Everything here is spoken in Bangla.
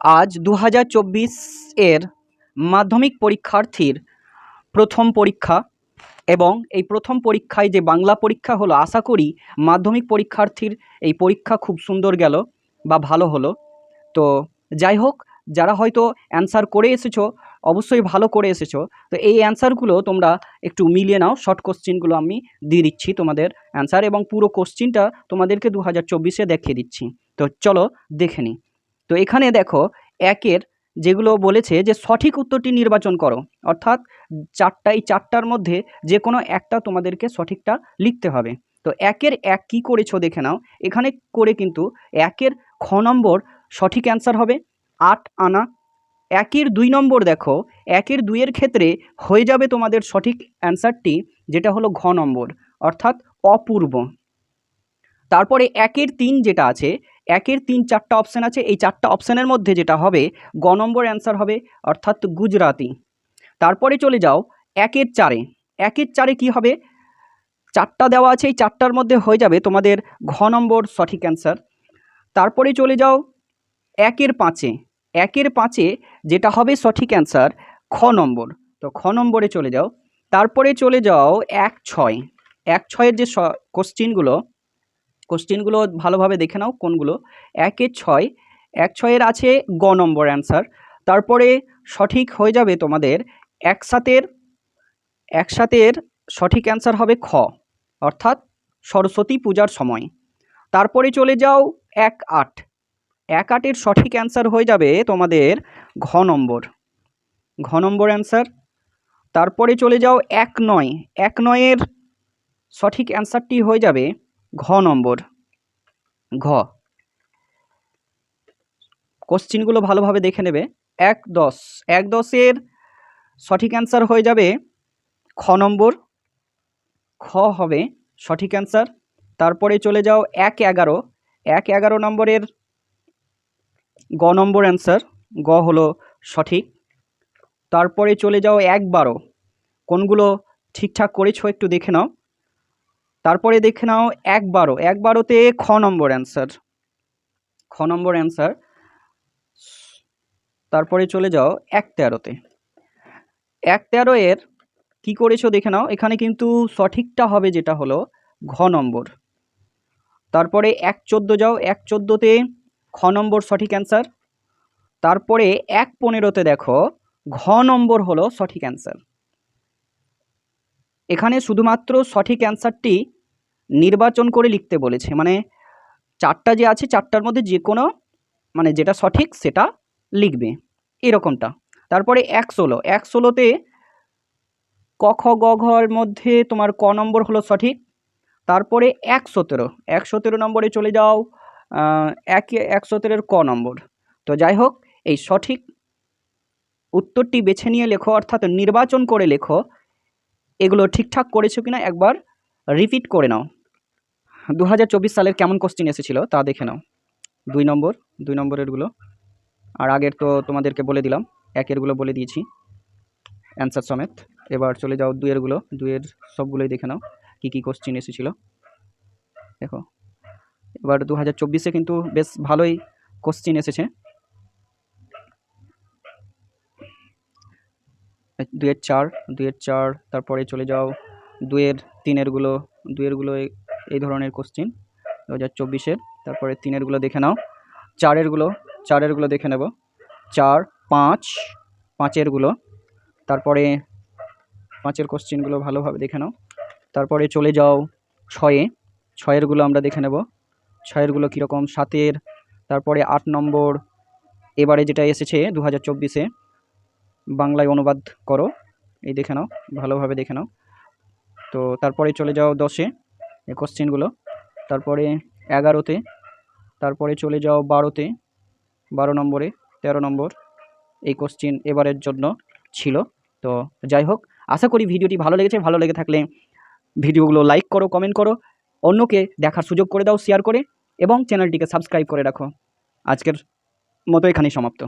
আজ দু হাজার চব্বিশ এর মাধ্যমিক পরীক্ষার্থীর প্রথম পরীক্ষা এবং এই প্রথম পরীক্ষায় যে বাংলা পরীক্ষা হলো, আশা করি মাধ্যমিক পরীক্ষার্থীর এই পরীক্ষা খুব সুন্দর গেল বা ভালো হলো। তো যাই হোক, যারা হয়তো অ্যান্সার করে এসেছ, অবশ্যই ভালো করে এসেছ। তো এই অ্যান্সারগুলো তোমরা একটু মিলিয়ে নাও শর্ট কোশ্চিনগুলো আমি দিয়ে দিচ্ছি তোমাদের অ্যান্সার এবং পুরো কোশ্চিনটা তোমাদেরকে দু হাজার চব্বিশে দেখিয়ে দিচ্ছি। তো চলো দেখে নিই। তো এখানে দেখো একের যেগুলো বলেছে যে সঠিক উত্তরটি নির্বাচন করো, অর্থাৎ চারটা, এই চারটার মধ্যে যে কোনো একটা তোমাদেরকে সঠিকটা লিখতে হবে। তো একের এক কী করেছ দেখে নাও, এখানে করে কিন্তু একের খ নম্বর সঠিক অ্যান্সার হবে, আট আনা। একের দুই নম্বর দেখো, একের দুইয়ের ক্ষেত্রে হয়ে যাবে তোমাদের সঠিক অ্যান্সারটি, যেটা হলো ঘ নম্বর, অর্থাৎ অপূর্ব। তারপরে একের তিন যেটা আছে একের তিন চারটা অপশান আছে। এই চারটা অপশানের মধ্যে যেটা হবে, গ নম্বর অ্যান্সার হবে, অর্থাৎ গুজরাতি তারপরে চলে যাও, একের চারে। একের চারে কি হবে? চারটা দেওয়া আছে, এই চারটার মধ্যে হয়ে যাবে তোমাদের ঘ নম্বর সঠিক অ্যান্সার তারপরে চলে যাও, একের পাঁচে। একের পাঁচে যেটা হবে সঠিক অ্যান্সার খ নম্বর। তো খ নম্বরে চলে যাও। তারপরে চলে যাও, এক ছয়। এক ছয়ের যে কোশ্চিনগুলো কোশ্চিনগুলো ভালোভাবে দেখে নাও, কোনগুলো? একের ছয়, এক ছয়ের আছে গ নম্বর অ্যান্সার তারপরে সঠিক হয়ে যাবে তোমাদের একসাথের একসাথের সঠিক অ্যান্সার হবে খ, অর্থাৎ সরস্বতী পূজার সময়। তারপরে চলে যাও এক আট, এক আটের সঠিক অ্যান্সার হয়ে যাবে তোমাদের ঘ নম্বর। ঘ নম্বর অ্যান্সার তারপরে চলে যাও এক নয়, এক নয়ের সঠিক অ্যান্সারটি হয়ে যাবে ঘ নম্বর। ঘ। কোশ্চিনগুলো ভালোভাবে দেখে নেবে। এক দশ। এক দশের সঠিক অ্যান্সার হয়ে যাবে খ নম্বর। খ হবে সঠিক অ্যান্সার। তারপরে চলে যাও এক এগারো। এক এগারো নম্বরের গ নম্বর অ্যান্সার। গ হলো সঠিক। তারপরে চলে যাও এক বারো। কোনগুলো ঠিকঠাক করেছ একটু দেখে নাও। তারপরে দেখে নাও এক বারো। এক বারোতে খ নম্বর অ্যান্সার খ নম্বর অ্যান্সার তারপরে চলে যাও এক তেরোতে। এক তেরো এর কী করেছ দেখে নাও। এখানে কিন্তু সঠিকটা হবে যেটা হলো ঘ নম্বর। তারপরে এক চোদ্দ যাও। এক চোদ্দোতে খ নম্বর সঠিক অ্যান্সার তারপরে এক পনেরোতে দেখো ঘ নম্বর হলো সঠিক অ্যান্সার এখানে শুধুমাত্র সঠিক অ্যান্সারটি নির্বাচন করে লিখতে বলেছে। মানে চারটা যে আছে, চারটার মধ্যে যে কোনো মানে যেটা সঠিক সেটা লিখবে। এরকমটা। তারপরে এক ষোলো। এক ষোলোতে ক, খ, গ ঘর মধ্যে তোমার ক নম্বর হলো সঠিক। তারপরে এক সতেরো। এক সতেরো নম্বরে চলে যাও এক এক সতেরোর ক নম্বর। তো যাই হোক, এই সঠিক উত্তরটি বেছে নিয়ে লেখো, অর্থাৎ নির্বাচন করে লেখো। এগুলো ঠিকঠাক করেছ কিনা একবার রিপিট করে নাও। দু হাজার চব্বিশ সালের কেমন কোশ্চিন এসেছিল তা দেখে নাও। দুই নম্বর, দুই নম্বরেরগুলো আর আগের তো তোমাদেরকে বলে দিলাম একেরগুলো বলে দিয়েছি। অ্যান্সার সমেত। এবার চলে যাও দুইয়েরগুলো দুইয়ের সবগুলোই দেখে নাও, কী কী কোশ্চিন এসেছিল। দেখো, এবার দু হাজার চব্বিশে কিন্তু বেশ ভালোই কোশ্চিন এসেছে। দুয়ের চার দুয়ের চার, তারপরে চলে যাও দুয়ের তিনেরগুলো দুয়েরগুলো এই ধরনের কোশ্চিন দু হাজার চব্বিশের। তারপরে তিনেরগুলো দেখে নাও। চারেরগুলো চারেরগুলো দেখে নেব। চার, পাঁচ, পাঁচেরগুলো। তারপরে পাঁচের কোশ্চিনগুলো ভালোভাবে দেখে নাও। তারপরে চলে যাও ছয়ে। ছয়েরগুলো আমরা দেখে নেব। ছয়েরগুলো কীরকম? সাতের। তারপরে আট নম্বর। এবারে যেটা এসেছে দু হাজার চব্বিশে, বাংলায় অনুবাদ করো। এই দেখে নাও, ভালোভাবে দেখে নাও। তো তারপরে চলে যাও দশে। কোশ্চেনগুলো তারপরে এগারোতে, তারপরে চলে যাও বারোতে, বারো নম্বরে ১৩ নম্বর, এই কোশ্চেন এবারের জন্য ছিল। তো যাই হোক, আশা করি ভিডিওটি ভালো লেগেছে। ভালো লেগে থাকলে ভিডিওগুলো লাইক করো কমেন্ট করো, অন্যকে দেখার সুযোগ করে দাও শেয়ার করে, এবং চ্যানেলটিকে সাবস্ক্রাইব করে রাখো। আজকের মতো এখানেই সমাপ্ত।